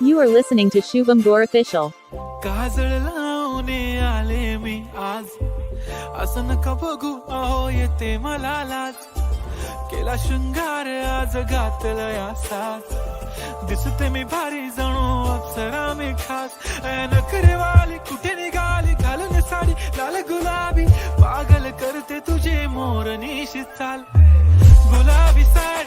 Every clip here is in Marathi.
You are listening to Shubham Gore Official. काजळ लावणे आले मी आज असं नका बघू अहो येते मला लाज केला शृंगार आज घातलं या साज दिसते मी भारी जणू अप्सरा मी खास ऐ नखरेवाली कुठे निघाली घालून साडी लाल गुलाबी पागल करते तुझे मोर निशी चाल गुलाबी साडी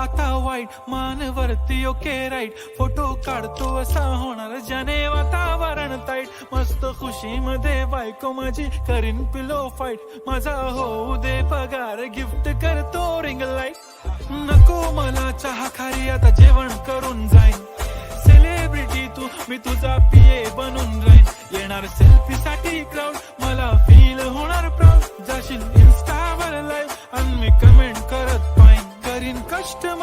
आता वाईट मान वरती ओके राईट फोटो काढतो असा होणार ज्याने वातावरण ताईट मस्त खुशी मध्ये बायको माझी करीन पिलो फाईट माझा होऊ दे पगार गिफ्ट करतो रिंग लाइट नको मला चहा खारी आता जेवण करून जाईन. सेलिब्रिटी तू मी तुझा पिये बनून राहीन. येणार सेल्फी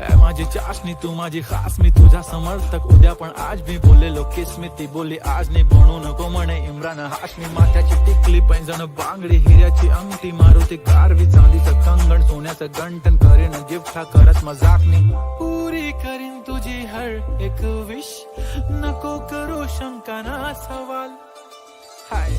माझी चाशणी तू माझी खास मी तुझा समर्थक. उद्या पण आज मी बोललेलो किस मी ती बोलली आज नाही बनू नको म्हणे इम्रान हाशमी. माथ्याची टिकली पैंजण बांगडी हिऱ्याची अंगठी मारुती कारवी चांदीचं कंगण सोन्याचं गंटन करेन गिफ्ट हा करत मजाकनी पुरी करीन तुझी हर एक विश नको करू शंका ना सवाल. हाय.